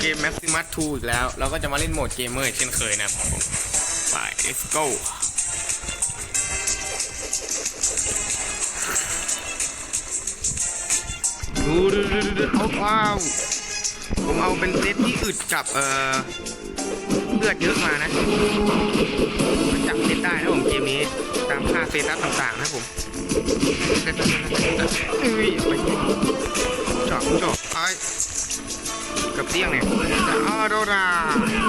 เกม Maximus 2 อีกแล้ว เราก็จะมาเล่นโหมดเกมเมอร์เช่นเคยนะครับผมไป let's go ดูดูดูดูเอาเอาผมเอาเป็นเซตที่อึดกับเอ่อเลือดเยอะมานะมันจับเซตได้นะผมเกมนี้ ตามค่าเซตอัพต่างๆนะผมเฮ้ยไปจอกจอกไอ เตี้ยงเนี่ยอ้อโดรา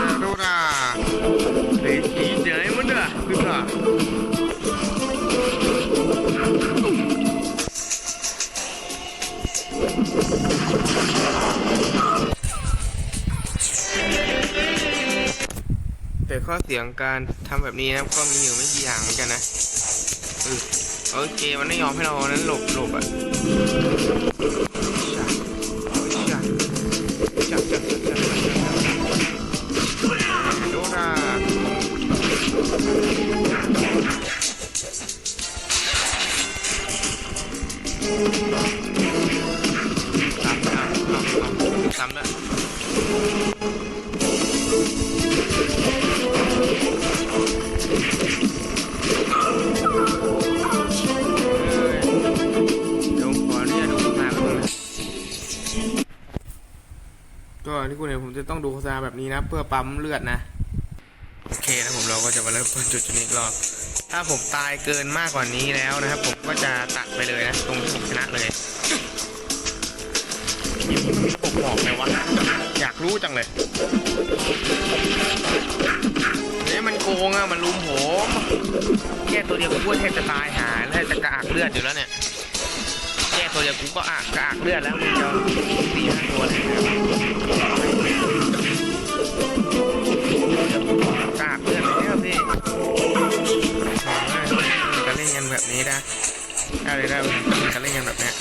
จะโดราเฮ้ยเจ๋ยมันเด้อคือค่ะแต่ข้อเสียงการทำแบบนี้นะก็มีอยู่ไม่กี่อย่างเหมือนกันนะเออโอเคมันไม่ยอมให้เรานั้นหลบหลบอะชะ Tắm nữa ที่คุณเห็นผมจะต้องดูโฆษณาแบบนี้นะ เพื่อปั๊มเลือดนะ โอเคนะผมเราก็จะมาเริ่มต้นจุดจุดนี้อีกรอบ ถ้าผมตายเกินมากกว่านี้แล้วนะครับ ผมก็จะตัดไปเลยนะ ตรงที่ผมชนะเลยนี่มันมีปกหมอกไหมวะ อยากรู้จังเลยเฮ้ยมันโกงอะมันลุมผม แค่ตัวเดียวกูก็แทบจะตายหาแล้วจะกระอักเลือดอยู่แล้วเนี่ย แค่ตัวเดียวกูก็อักกระอักเลือดแล้วมึงจะสี่ห้าตัวเลยกระอักเลือดไปแล้วพี่จะเล่นกันแบบนี้นะได้เลยได้จะเล่นกันแบบเนี้ย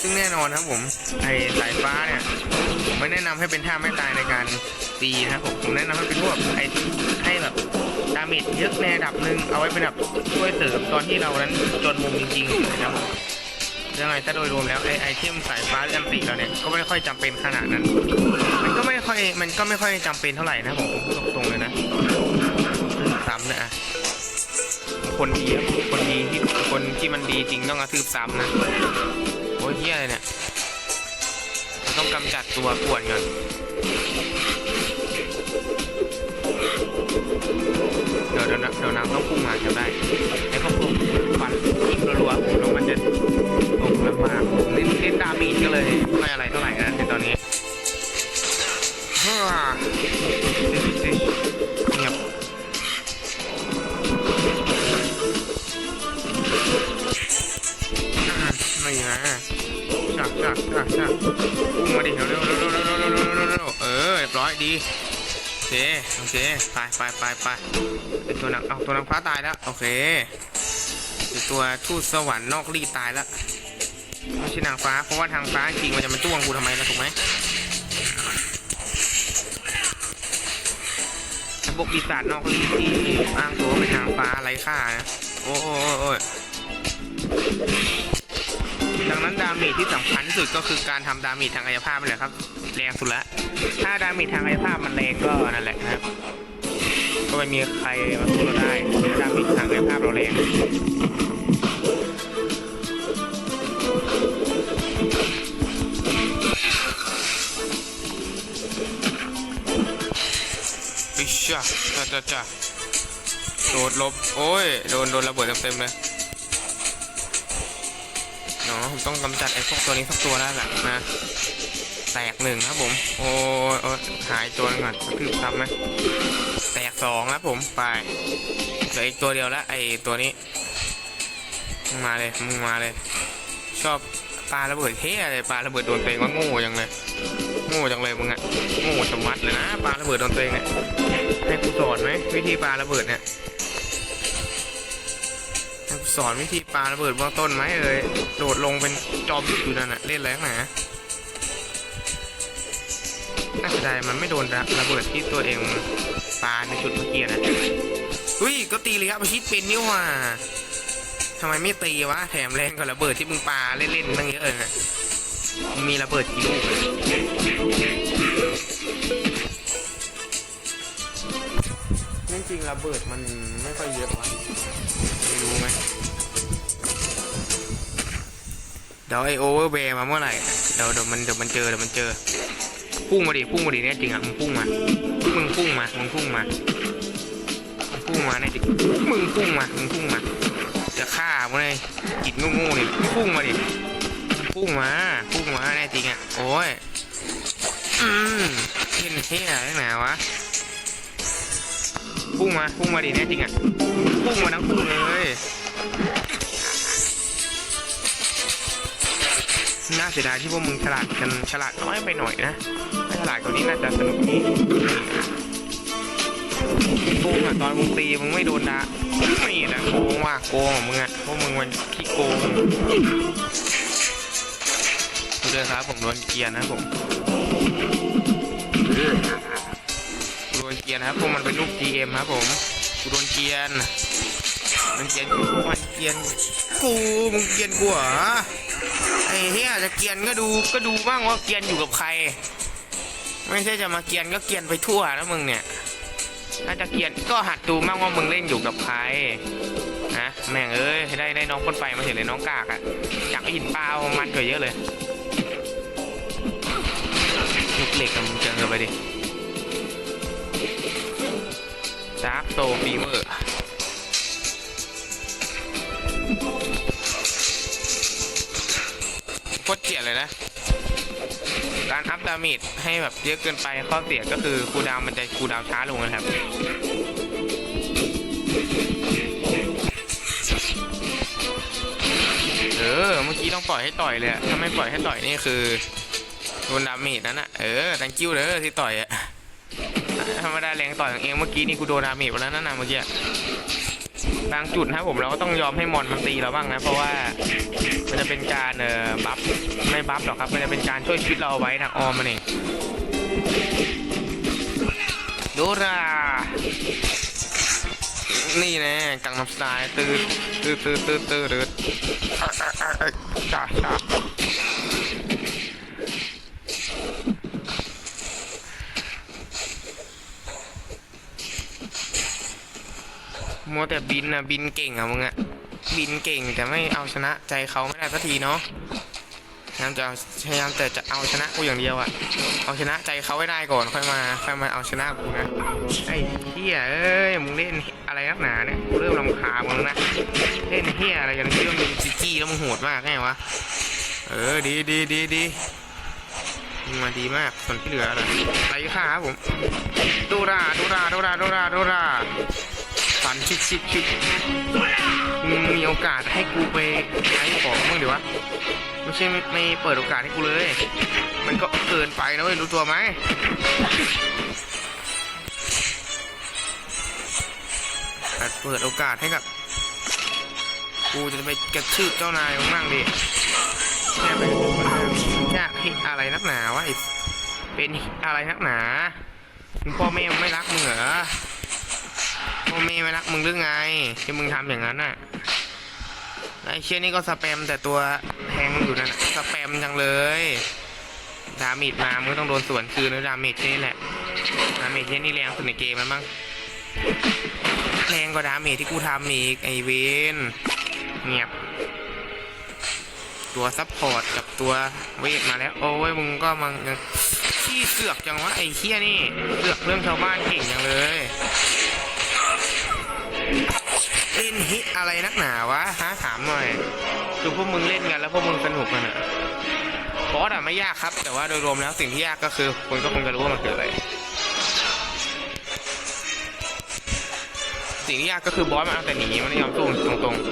ซึ่งแน่นอนครับผมไอ้สายฟ้าเนี่ยผมไม่แนะนำให้เป็นท่าไม่ตายในการตีนะครับผมผมแนะนำให้เป็นพวกไอ้ให้แบบ ดาเมจเยอะในระดับหนึ่งเอาไว้เป็นแบบช่วยเสริมตอนที่เรานั้นจนมุมจริงๆนะครับผมยังไงถ้าโดยรวมแล้วไอไอเทมสายฟ้าหรืออันติเราเนี่ยก็ไม่ค่อยจำเป็นขนาดนั้น มันก็ไม่ค่อยมันก็ไม่ค่อยจำเป็นเท่าไหร่นะผมตรงๆเลยนะซ้ำนะอะคนดีครับคนดีที่คนที่มันดีจริงต้องกระทืบซ้ำนะโอ้ยเฮียอะไรเนี่ยต้องกำจัดตัวป่วนก่อน เดี๋ยวเดี๋ยวนางต้องพุ่งมาจะได้ให้เขาพุ่งฟันยิงรัวๆแล้วมันจะตงมากๆเล่นเล่นดามีนก็เลยไม่อะไรเท่าไหร่นะในตอนนี้ฮ่าเงียบไม่นะจักจักจักจักพุ่งมาดิเร็วเร็วเร็วเร็วเออเรียบร้อยดี เค โอเค ไปไปไปไปเป็นตัวหนังเอาตัวนางฟ้าตายแล้ว โอเคเป็นตัวทูตสวรรค์นอกรีตายแล้วไม่ใช่นางฟ้า เพราะว่าทางฟ้าจริงมันจะมาจ้วงกูทำไมล่ะถูกไหมไอ้พวกปีศาจนอกรีที่อ้างตัวเป็นนางฟ้าไร้ค่านะโอ้โอ้โอ้โอ้ยดังนั้นดาเมจที่สำคัญที่สุดก็คือการทำดาเมจทางกายภาพนี่แหละครับ แรงสุดละ ถ้าดาเมจทางกายภาพมันแรงก็นั่นแหละนะครับ ก็ไม่มีใครมาสู้เราได้ถ้าดาเมจทางกายภาพเราแรงอิชจ้าจ้าจ้าจ้าโดดลบ โอ้ย โดน โดนระเบิดเต็มๆเลยเนาะผมต้องกำจัดไอ้พวกตัวนี้สักตัวแล้วแหละนะ แตกหนึ่งครับผม โอ้ยโอ้หายตัวหนึงก่อนกระทืบซ้ำไหมแตกสองครับผมไปเหลืออีกตัวเดียวแล้วไอตัวนี้มึงมาเลยมึงมาเลย ชอบปลาระเบิดเท่เลยปลาระเบิดโดนตัวเองว่าโง่จังเลยโง่จังเลยมึงอะโง่ชะมัดเลยนะปลาระเบิดโดนตัวเองเนี่ยให้กูสอนไหมวิธีปลาระเบิดเนี่ยให้กูสอนวิธีปลาระเบิดเบื้องต้นไหมเอ่ยโดดลงเป็นจอมอยู่นั่นน่ะเล่นอะไรนักหนา น่าเสียดายมันไม่โดนระระเบิดที่ตัวเองปาในจุดเมื่อกี้นะอุ้ยก็ตีระยะประชิดเป็นนี่หว่าทำไมไม่ตีวะแถมแรงกว่าระเบิดที่มึงปาเล่นๆตั้งเยอะเลยนะมึงมีระเบิดกี่ลูกจริงๆระเบิดมันไม่ค่อยเยอะวะไม่รู้ไหมเดี๋ยวไอโอเวอร์เบย์มาเมื่อไหร่เดี๋ยวเดี๋ยวมันเดี๋ยวมันเจอเดี๋ยวมันเจอ พุ่งมาดิพุ่งมาดิเนี่ยจริงอะมึงพุ่งมามึงพุ่งมามึงพุ่งมามึงพุ่งมาเนี่ยจริงมึงพุ่งมามึงพุ่งมาจะฆ่ามึงเลยกิดงูๆนี่พุ่งมาดิพุ่งมาพุ่งมาเนี่ยจริงอะโอ้ยอืมเห็นเท่อะไรหนาวะพุ่งมาพุ่งมาดิเนี่ยจริงอะพุ่งมาทั้งคู่เลย น่าเสียดายที่พวกมึงฉลาดกันฉลาดน้อยไปหน่อยนะถ้าฉลาดกว่านี้น่าจะสนุกกว่านี้โกงอะตอนมึงตีมึงไม่โดนดาไม่นะโกงว่ะโกงของมึงอะพวกมึงมันขี้โกงดูเลยครับผมโดนเกียร์นะผมโดนเกียร์นะครับพวกมันเป็นลูก GM ครับผมกูโดนเกียร์มันเกียร์กูมันเกียร์กูมึงเกียร์กูเหรอ ไอ้เฮียจะเกียร์ก็ดูก็ดูบ้างว่าเกียร์อยู่กับใคร ไม่ใช่จะมาเกียนก็เกียนไปทั่วนะมึงเนี่ยถ้าจะเกียนก็หัดดูมั่งว่ามึงเล่นอยู่กับใครนะแม่งเอ้ยได้ได้น้องคนไฟมาเห็นเลยน้องกากอะอยากหินเปล่ามันกว่าเยอะเลยลูกเหล็กกับมึงเจอไปดิดาร์กโซฟีเวอร์ เกลียนะ การอัพดาเมจให้แบบเยอะเกินไปข้อเสียก็คือคูดาวมันจะคูดาวช้าลงนะครับเออเมื่อกี้ต้องปล่อยให้ต่อยเลยถ้าไม่ปล่อยให้ต่อยนี่คือโดนดาเมจนั่นอะเออ thank you เลยที่ต่อยอะธรรมดาแรงต่อยของเองเมื่อกี้นี่กูโดนดาเมจไปแล้วนั่นนะเมื่อกี้ บางจุดนะครับผมเราก็ต้องยอมให้มอนมันตีเราบ้างนะ เพราะว่ามันจะเป็นการเอ่อบัฟไม่บัฟหรอกครับ มันจะเป็นการช่วยชีวิตเราเอาไว้ทางออมมันเองโดรานี่แน่กังน้ำสไตล์ตื่นตื่นตื่นตื่นตื่นตื่นอะอะอะอะจ้าจ้า มัวแต่บินนะบินเก่งอะมึงอะบินเก่งแต่ไม่เอาชนะใจเขาไม่ได้สักทีเนาะพยายามจะพยายามแต่จะเอาชนะกูอย่างเดียวอะเอาชนะใจเขาให้ได้ก่อนค่อยมาค่อยมาเอาชนะกูนะไอ้เฮียเอ้ยมึงเล่นอะไรนักหนาเนี่ยกูเริ่มรำคาญมึงแล้วนะเล่นเฮียอะไรกันคิดว่ามึงจิจี้แล้วมึงโหดมากไงวะเออดีดีดีดีมึงมาดีมากส่วนที่เหลืออะไรไรค่าครับผมดูราดูราดูราดูราดูรา ฝันชิดชิดชิดมีโอกาสให้กูไปใช้ของมึงเดี๋ยววะไม่ใช่ไม่ไม่เปิดโอกาสให้กูเลย มันก็เกินไปนะเว้ยรู้ตัวไหมเปิดโอกาสให้กับ กูจะไปกระชืบเจ้านายมึงบ้างดิแค่ไปแค่ฮิอะไรนักหนาวะเป็นอะไรนักหนาพ่อแม่ไม่รักมึงเหรอ พ่อแม่ไม่รักมึงหรือไง ที่มึงทำอย่างนั้นน่ะไอ้เชี่ยนี่ก็สแปมแต่ตัวแทงอยู่นั่นสแปมจังเลยดาเมจมามึงต้องโดนสวนคืนนะดาเมจนี่แหละดาเมจนี่นี่แรงสุดในเกมแล้วมั้งแรงกว่าดาเมจที่กูทำอีกไอเวนเงียบตัวซัพพอร์ตกับตัวเวทมาแล้ว โอ้ยมึงก็มังขี้เสือกจังวะไอ้เชี่ยนี่เสือกเรื่องชาวบ้านเก่งจังเลย เล่นฮิตอะไรนักหนาวะฮะถามหน่อยคือพวกมึงเล่นกันแล้วพวกมึงสนุกกันอะบอสอะไม่ยากครับ แต่ว่าโดยรวมแล้วสิ่งที่ยากก็คือคุณก็คงจะรู้ว่ามันคืออะไร สิ่งที่ยากก็คือบอสมันเอาแต่หนีมันไม่ยอมสู้ตรงๆ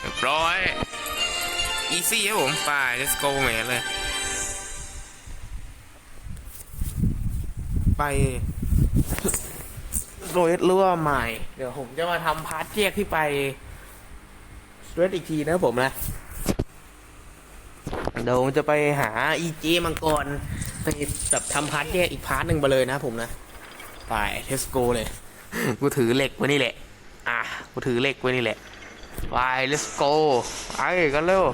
เรียบร้อย อีซี่ครับผมไป let's go แหมเลย ไปโรยหรือว่าใหม่ เดี๋ยวผมจะมาทำพาร์ทแยกที่ไปสเตรทอีกทีนะผมนะเดี๋ยวผมจะไปหาอีเจมังกรไปแบบทำพาร์ทแยกอีกพาร์ทหนึ่งไปเลยนะผมนะไปเทสโกเลยกูถือเหล็กไว้นี่แหละ อะกูถือเหล็กไว้นี่แหละไป let's go ไปกันเร็ว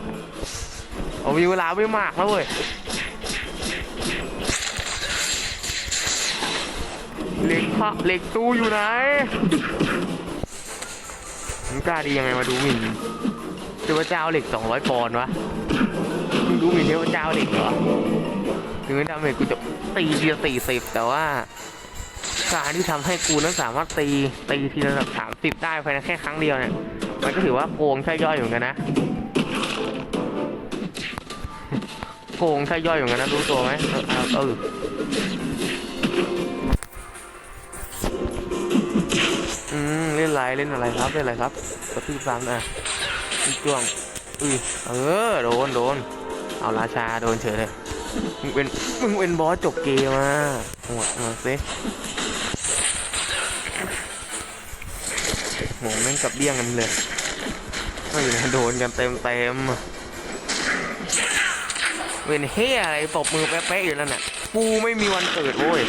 เอามีเวลาไม่มากแล้วเว้ย เหล็กพระเหล็กตู้อยู่ไหนมึงกล้าดียังไงมาดูหมิ่นเทพเจ้าเหล็กสองร้อยปอนด์วะมึงดูหมิ่นเทพเจ้าเหล็กเหรอถึงแม้ดาเมจกูจะตีทีละสี่สิบแต่ว่าการที่ทำให้กูนั้นสามารถตีตีทีละแบบสามสิบได้ภายในแค่ครั้งเดียวเนี่ย มันก็ถือว่าโกงใช่ย่อยอยู่เหมือนกันนะ โกงใช่ย่อยอยู่เหมือนกันนะรู้ตัวไหมเออ ไรเล่นอะไรครับเล่นอะไรครับกระทืบซ้ำอะอีกจ้วงอือเออโดนโดนเอาราชาโดนเฉยเลยมึงเป็นมึงเป็นบอสจบเกมอะหมดมาสิโหแม่งกับเบี้ยงกันเลยไม่นะโดนกันเต็มเต็มเป็นเฮียอะไรตบมือแป๊ะๆอยู่นั่นน่ะกูไม่มีวันเกิดโว้ย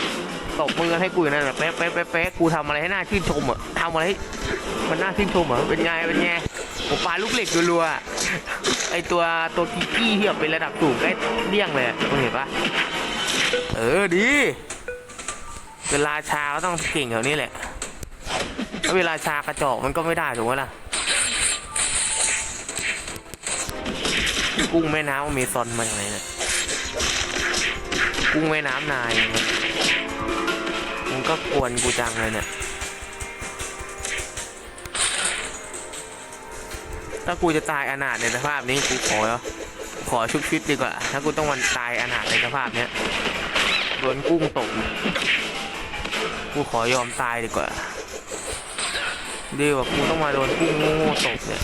ตบมือให้กูอยู่นั่นแหละเป๊ะเป๊ะเป๊ะเป๊ะกูทำอะไรให้น่าชื่นชมอะทำอะไรให้มันน่าชื่นชมอะเป็นไงเป็นไงผมปาลูกเหล็กรัวๆอะไอตัวตัวกิกกี้ที่แบบเป็นระดับสูงใกล้เดี่ยงเลยมึงเห็นปะเออดีเวลาชาก็ต้องเก่งแถวนี้แหละถ้าเวลาชากระจอกมันก็ไม่ได้ถูกไหมล่ะกุ้งแม่น้ำอเมซอนมาจากไหนเนี่ยกุ้งแม่น้ำนาย ก็กวนกูจังเลยเนี่ย ถ้ากูจะตายอนาถในสภาพนี้กูขอขอชุบชิดดีกว่า ถ้ากูต้องวันตายอนาถในสภาพเนี้ยโดนกุ้งตก กูขอยอมตายดีกว่า ดีกว่ากูต้องมาโดนกุ้งโง่ตกเนี่ย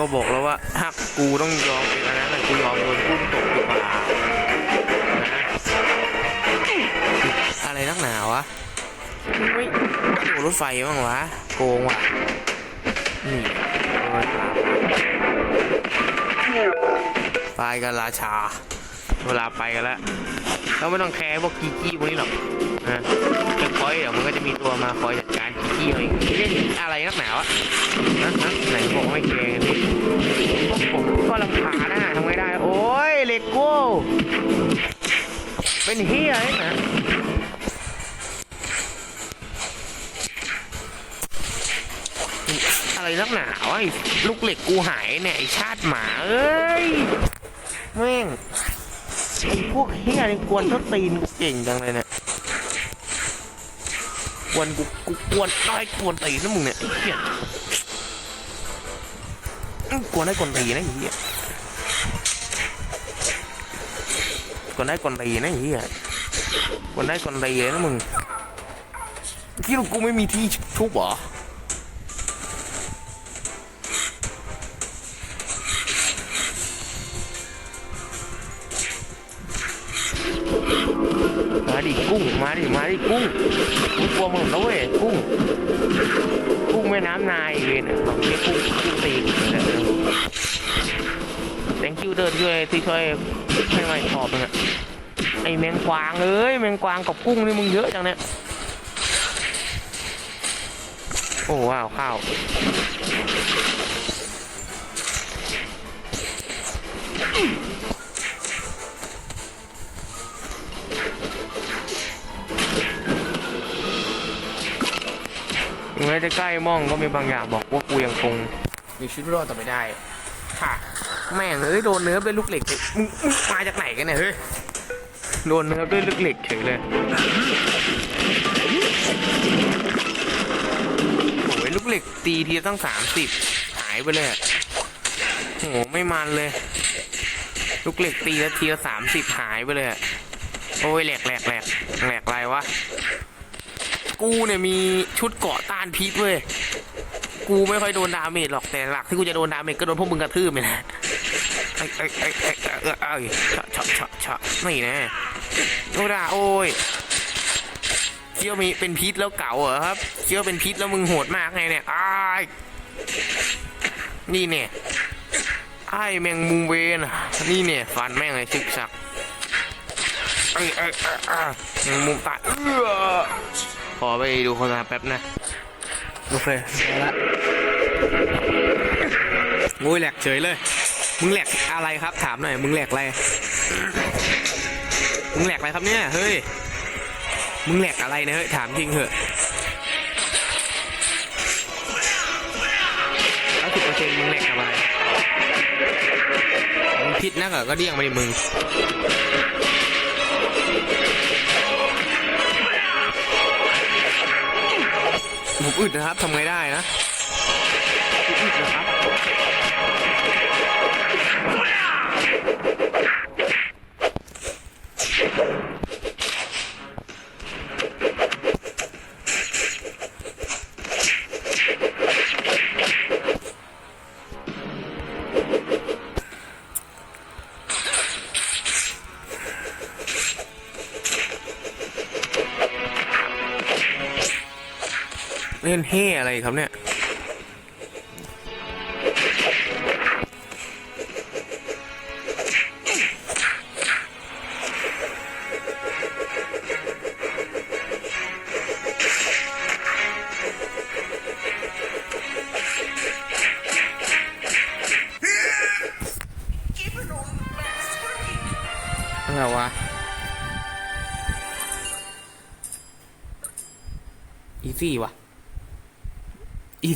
ก็บอกแล้วว่าถ้ากูต้องยอมเป็นอันนั้นน่ะกูยอมโดนกุ้งตกดีกว่านะอะไรนักหนาวะไม่โอ้รถไฟบ้างวะ โกงว่ะ นี่โดนตามไปกันราชา เวลาไปกันแล้วเราไม่ต้องแคร์พวกกีกี้พวกนี้หรอกนะเช็คพอยต์เดี๋ยวมันก็จะมีตัวมาคอย จัดการกีกี้เอาเองเล่นอะไรนักหนาวะนะนะไหนบอกไม่แคร์กันพี่พวกผมก็ลำคาญนะทำไงได้ โอ้ยเลโก้เป็นเฮียเลยนะอะไรนักหนาวะไอ้ลูกเหล็กกูหายเนี่ยไอชาติหมาเอ้ยแม่งไอพวกเฮียนี่กวนท่าตีนกูเก่งจังเลยเนี่ย กวนกูกูกวนได้กวนตีนนะมึงเนี่ยไอ้เหี้ยกวนได้กวนตีนะไอ้เหี้ยกวนได้กวนตีนะไอ้เหี้ยกวนได้กวนตีนเลยนะมึงคิดว่ากูไม่มีที่ชุบเหรอ ดิมาดิกุ้งกุ้งกลัวมึงนะเว้ยกุ้ง กุ้งแม่น้ำนายเวนของเรียกกุ้งกุ้งตีนเออ thank you เดินช่วยที่ช่วยให้มาอีกขอบนึงอะไอแมงกวางเอ้ยแมงกวางกับกุ้งนี่มึงเยอะจังเนี่ยโอ้ว้าวข้าว จะใกล้ม่องก็มีบางอย่างบอกว่ากูยังคงมีชีวิตรอดต่อไปได้ ค่ะ แม่งเอ้ยโดนเนื้อด้วยลูกเหล็กเลยมึงมึงมาจากไหนกันเนี่ยเฮ้ย โดนเนื้อด้วยลูกเหล็กเฉยเลยโอ้ยลูกเหล็กตีทีตั้งสามสิบหายไปเลยอะโหไม่มันเลย ลูกเหล็กตีละทีละสามสิบหายไปเลยอะโอ้ยแหลกแหลกแหลกแหลกอะไรวะ กูเนี่ยมีชุดเกาะต้านพิษเว้ย กูไม่ค่อยโดนดาเมจหรอกแต่หลักที่กูจะโดนดาเมจก็โดนพวกมึงกระทืบนี่แหละไอ้ไอ้ไอ้ไอ้ไอ้ไอ้ไอ้ชะชะชะชะนี่น่โอ้ดาโอ้ยเชี่ยวมีเป็นพิษแล้วเก่าเหรอครับเชี่ยวเป็นพิษแล้วมึงโหดมากไงเนี่ยอ้ายนี่เนี่ยไอ้แมงมุมเวนนี่เนี่ยฟันแม่งเลยชึกชักเอ้ยเอ้ยเอ้แมงมุมตายเออ อไปดูโฆษณาแป๊บนะ โอเคได้ละโอ้ยแหลกเฉยเลย มึงแหลกอะไรครับถามหน่อย มึงแหลกอะไร มึงแหลกอะไรครับเนี่ย เฮ้ย มึงแหลกอะไรนี่ยเฮ้ย ถามจริงเถอะแล้วสิบเปอร์เซ็นต์มึงแหลกอะไรมึงพิษนักเหรอก็เดี่ยงไปมึง ผมอึดนะครับทำไงได้นะ เล่นเฮ่อะไรครับเนี่ย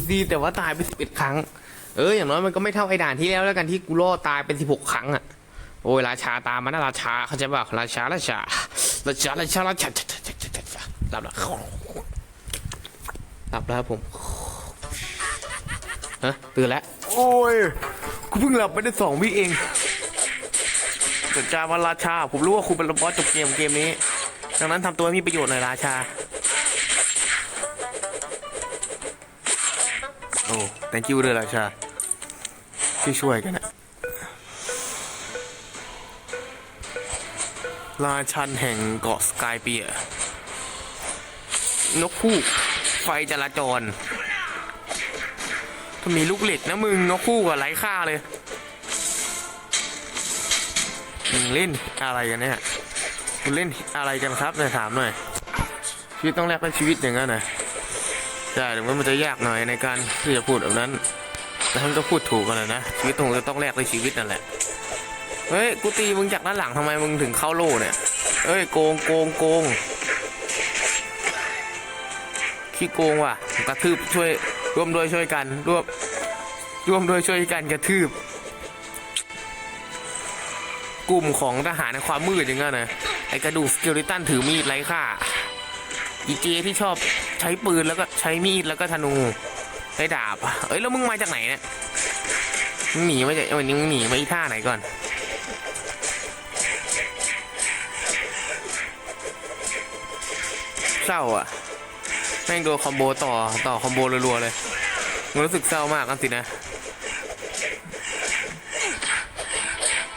ซีแต่ว่าตายไปสิบเอ็ดครั้ง เอออย่างน้อยมันก็ไม่เท่าไอ้ด่านที่แล้วแล้วกันที่กูรอดตายเป็นสิบหกครั้งอะโอ้ยราชาตามมานะราชาเขาใจป่ะราชาราชาราชาราชาราชาหลับแล้วหลับแล้วครับผมฮะตื่นแล้ว โอ้ยกูเพิ่งหลับไปได้สองวิเองสนใจว่าราชา ผมรู้ว่าคุณเป็นบอสจบเกมเกมนี้ ดังนั้นทำตัวให้มีประโยชน์หน่อยราชา thank you เลยราชา ที่ช่วยกันนะราชันแห่งเกาะสกายเปีย นกคู่ไฟจราจรถ้ามีลูกเหล็กนะมึง นกคู่กับไร้ค่าเลย มึงเล่นอะไรกันเนี่ย คุณเล่นอะไรกันครับเนี่ยถามหน่อยชีวิตต้องแลกด้วยชีวิตอย่างนั้นนะ ใช่ถึงแม้มันจะยากหน่อยในการที่จะพูดแบบนั้น แต่ท่านก็พูดถูกกันนะนะชีวิตคงจะต้องแลกด้วยชีวิตนั่นแหละเฮ้ยกูตีมึงจากด้านหลังทำไมมึงถึงเข้าโล่เนี่ยเอ้ยโกงโกงโกงขี้โกงว่ะกระทืบช่วยร่วมด้วยช่วยกันร่วมร่วมด้วยช่วยกันกระทืบ กลุ่มของทหารในความมืดอย่างเงี้ยนะไอกระดูกสเกลิตันถือมีดไร้ค่าอีเจที่ชอบ ใช้ปืนแล้วก็ใช้มีดแล้วก็ธนูใช้ดาบเอ้ยแล้วมึงมาจากไหนเนี่ยมึงหนีมาจากวันนี้มึงหนีมาอีท่าไหนก่อนเศร้าอะแม่งโดนคอมโบต่อต่อคอมโบรัวๆเลยมันรู้สึกเศร้ามากกันสินะ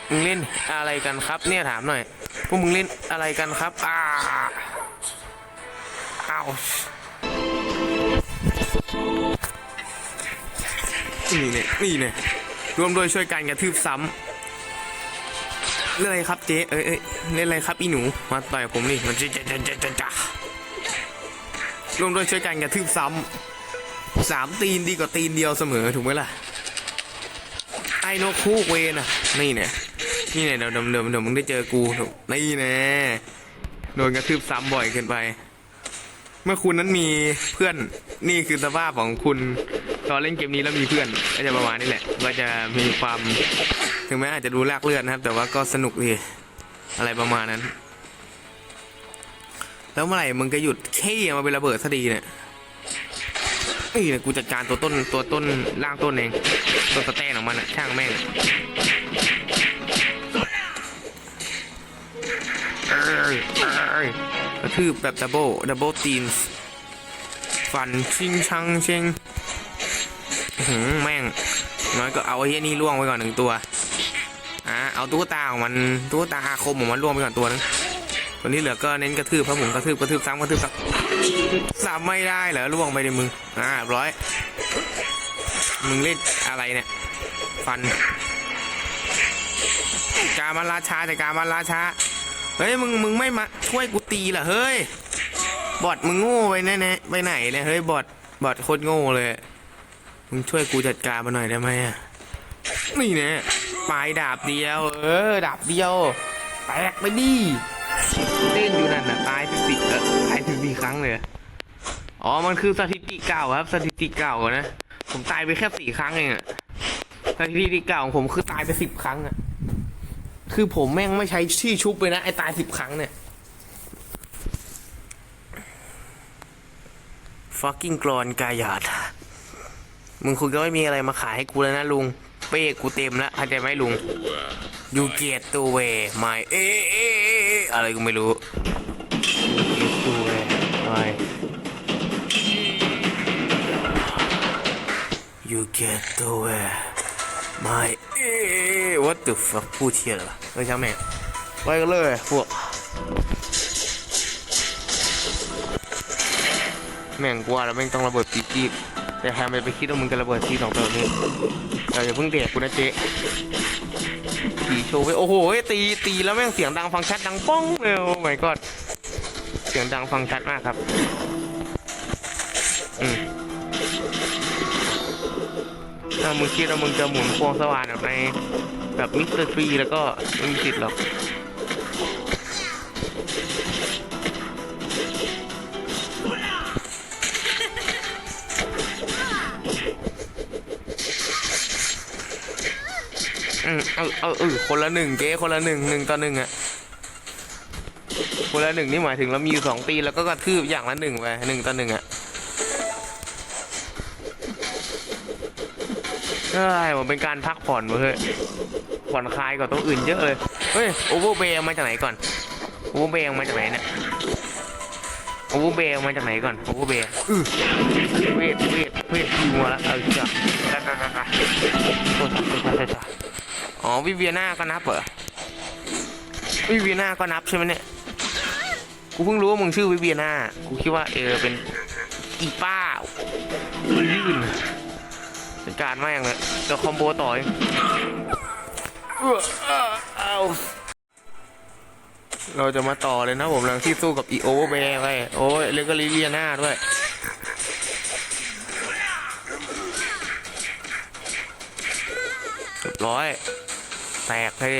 มึงเล่นอะไรกันครับเนี่ยถามหน่อยพวกมึงเล่นอะไรกันครับอ้าอ้าว นี่เนี่ยนี่เนี่ยร่วมด้วยช่วยกันกระทืบซ้ำเล่นอะไรครับเจ๊เอ้ยเล่นอะไรครับอีหนูมาต่อยผมนี่มันจะจะจะจะจะจะร่วมด้วยช่วยกันกระทืบซ้ำสามตีนดีกว่าตีนเดียวเสมอถูกไหมล่ะไอ้นกคู่เวนอะนี่เนี่ยนี่เนี่ยเดี๋ยวเดี๋ยวเดี๋ยวเดี๋ยวมึงได้เจอกูนี่แน่โดนกระทืบซ้ำบ่อยเกินไป เมื่อคุณนั้นมีเพื่อนนี่คือสภาพของคุณตอนเล่นเกมนี้แล้วมีเพื่อนก็จะประมาณนี้แหละ ก็จะมีความถึงแม้อาจจะดูลากเลือดนะครับ แต่ว่าก็สนุกดีอะไรประมาณนั้น แล้วเมื่อไหร่มึงจะหยุดเขี้มาเป็นระเบิดสักทีเนี่ยนี่นี่ยกูจัดการตัวต้นตัวต้นล่างต้นเองตัวสแตนของมันอะช่างแม่งเอ้ยเอ้ย กระทืบแบบดับเบิลดับเบิลตีนฟันชิงชังเชงหือแม่งน้อยก็เอาไอ้เหี้ยนี่ล่วงไปก่อนหนึ่งตัวอ่าเอาตุ๊กตาของมันตุ๊กตาอาคมของมันล่วงไปก่อนตัวนึงตัวนี้เหลือก็เน้นกระทืบครับผมกระทืบกระทืบซ้ำกระทืบซ้ำซ้ำไม่ได้เหรอล่วงไปในมืออ่าร้อยมึงเล่นอะไรเนี่ยฟัน การมันราชาแต่การมันราชา เฮ้ยมึงมึงไม่มาช่วยกูตีเหรอเฮ้ยบอทมึงโง่ไปแน่ๆไปไหนเนี่ยเฮ้ยบอทบอทโคตรโง่เลยมึงช่วยกูจัดการมาหน่อยได้ไหมอะนี่เนี่ยปลายดาบเดียว เออดาบเดียวแตกไปดิเต้นอยู่นั่นนะตายสิบตายสิบสี่ครั้งเลยอ๋อมันคือสถิติเก่าครับ สถิติเก่านะผมตายไปแค่สี่ครั้งเองอะสถิติเก่าของผมคือตายไปสิบครั้งอะ คือผมแม่งไม่ใช้ที่ชุบเลยนะ ไอ้ตายสิบครั้งเนี่ย fucking กรอนกายาดมึงคุณก็ไม่มีอะไรมาขายให้กูแล้วนะลุง เป้กูเต็มแล้วเข้าใจไหมลุง you get the way my เอ๊ะเอ๊ะเอเอ๊ะอะไรกูไม่รู้ you get the way my you get the way my เอ๊ะ what the fuck พูดเทียอะไรวะไม่ใช่แม่งไปกันเลยพวก แม่งกลัวแล้วแม่งต้องระเบิดปีกีแต่แฮมไปคิดว่ามึงจะระเบิดทีสองตัวนี้เราอย่าเพิ่งเด็กกูนะเจ๊ตีโชว์ไปโอ้โหตีตีแล้วแม่งเสียงดังฟังชัดดังป้องเลยโอ้ my god เสียงดังฟังชัดมากครับ อืม ถ้ามึงคิดว่ามึงจะหมุนควงสว่านแบบในแบบมิสเตอร์ทรีแล้วก็ไม่มีสิทธิ์หรอกอืมเอาเอาเออคนละหนึ่งเจ๊คนละหนึ่งหนึ่งต่อหนึ่งอะคนละหนึ่งนี่หมายถึงเรามีอยู่สองตีแล้วก็กระทืบอย่างละหนึ่งไปหนึ่งต่อหนึ่งอะ ใช่ผมเป็นการพักผ่อนเว้ยผ่อนคลายกว่าตัวอื่นเยอะเลย เฮ้ยโอเวอร์เบย์มาจากไหนก่อนโอเวอร์เบย์มาจากไหนเนี่ยโอเวอร์เบย์มาจากไหนก่อนโอเวอร์เบย์อือเวทเวทเวทคิวมาแล้วเอาจ้ะจ้ะจ้ะจ้ะจ้ะโทษจ้ะโทษจ้ะจ้ะอ๋อวิเวียนาก็นับเหรอวิเวียนาก็นับใช่ไหมเนี่ยกูเพิ่งรู้ว่ามึงชื่อวิเวียนากูคิดว่าเออเป็นอีป้ายื่น เป็นการมากเลยเดี๋ยวคอมโบต่อยเอาเราจะมาต่อเลยนะผมหลังที่สู้กับอีโอเวร์แบร์ไปโอ้ยแล้วก็ลิเลียนาด้วยร้อย แตกเลย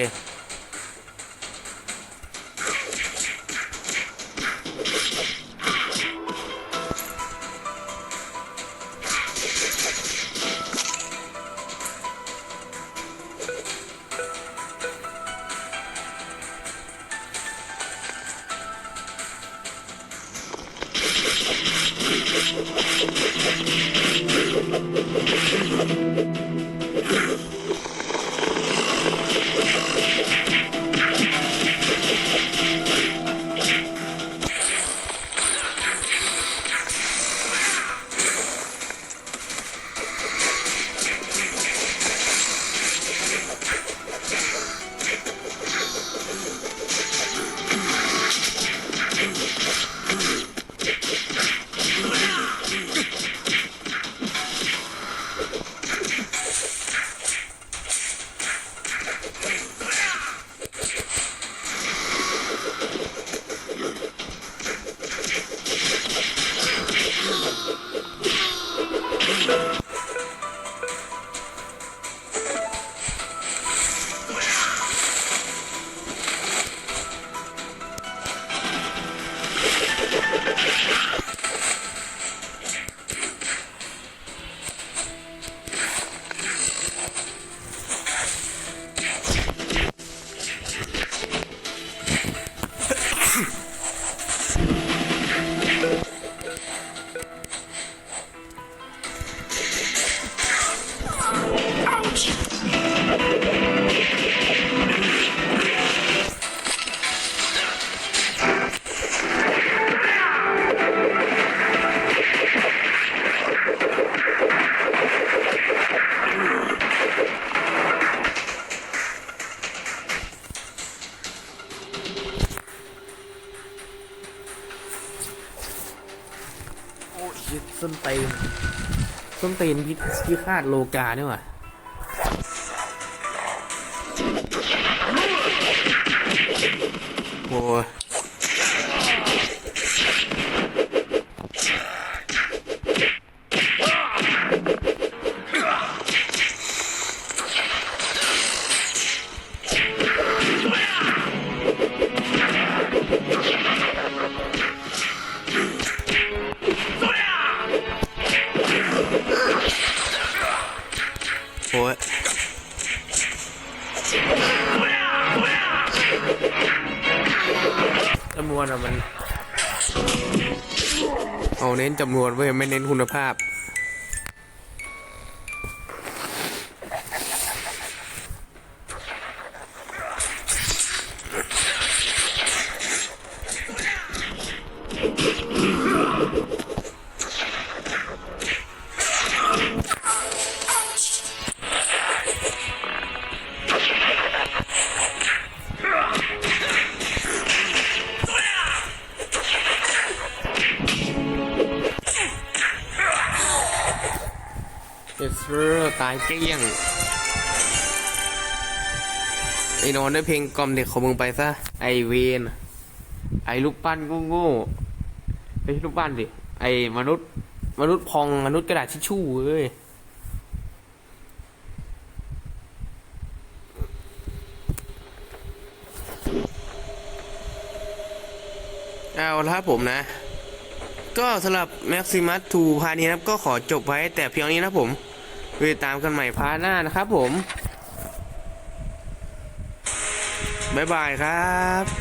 นพิพิฆาตโลกาเนี่ยว่ะ น้นจำนวนเว้ยไม่เน้นคุณภาพายเกลี้ยงไอ้นอนได้เพลงกล่อมเด็กของมึงไปซะไอเวนไอลูกปั้นโง่ๆไม่ใช่ลูกปั้นดิไอมนุษย์ มนุษย์พองมนุษย์กระดาษทิชชู่เว้ยเอาละผมนะ ก็สำหรับ Maximus 2พาร์ทนี้นะครับ ก็ขอจบไว้แต่เพียงนี้นะผม ไว้ติดตามกันใหม่พาร์ทหน้านะครับผม บ๊ายบายครับ